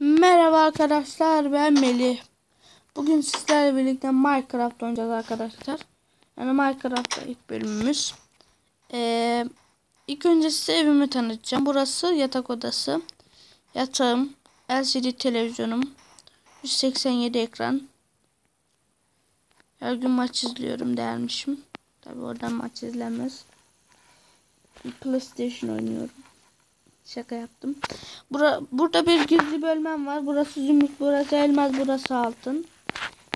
Merhaba arkadaşlar ben Melih. Bugün sizlerle birlikte Minecraft oynayacağız arkadaşlar. Yani Minecraft'ta ilk bölümümüz. Ee, ilk önce size evimi tanıtacağım. Burası yatak odası. Yatağım, LCD televizyonum, 187 ekran. Her gün maç izliyorum dermişim. Tabi oradan maç izlenmez. PlayStation oynuyorum. Şaka yaptım. Bura, burada bir gizli bölmem var. Burası zümrüt, burası elmas, burası altın.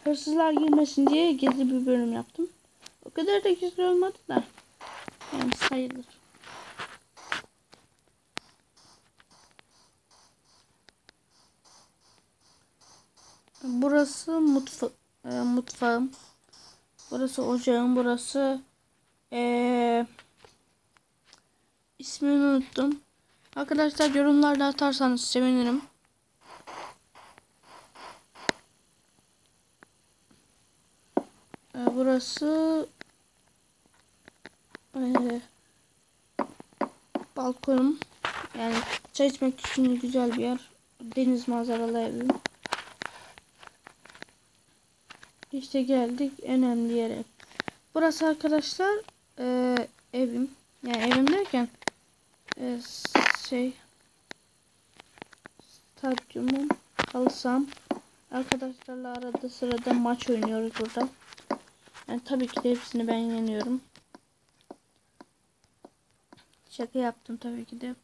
Hırsızlar girmesin diye gizli bir bölüm yaptım. O kadar da gizli olmadı da. Yani sayılır. Burası mutfa e, mutfağım. Burası ocağım. Burası ee, ismini unuttum. Arkadaşlar yorumlarda atarsanız sevinirim. Ee, burası ee, balkonum. Yani çay içmek için güzel bir yer. Deniz manzaralı evim. İşte geldik önemli yere. Burası arkadaşlar ee, evim. Yani evim derken ee, şey stadyumum kalsam arkadaşlarla arada sırada maç oynuyoruz burada. Yani tabii ki de hepsini ben yeniyorum. Şaka yaptım tabii ki de.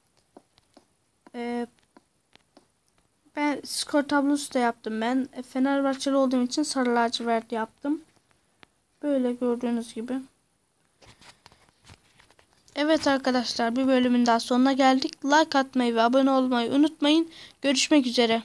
Ee, ben skor tablosu da yaptım ben. E, Fenerbahçeli olduğum için sarı lacivert yaptım. Böyle gördüğünüz gibi. Evet arkadaşlar bir bölümün daha sonuna geldik. Like atmayı ve abone olmayı unutmayın. Görüşmek üzere.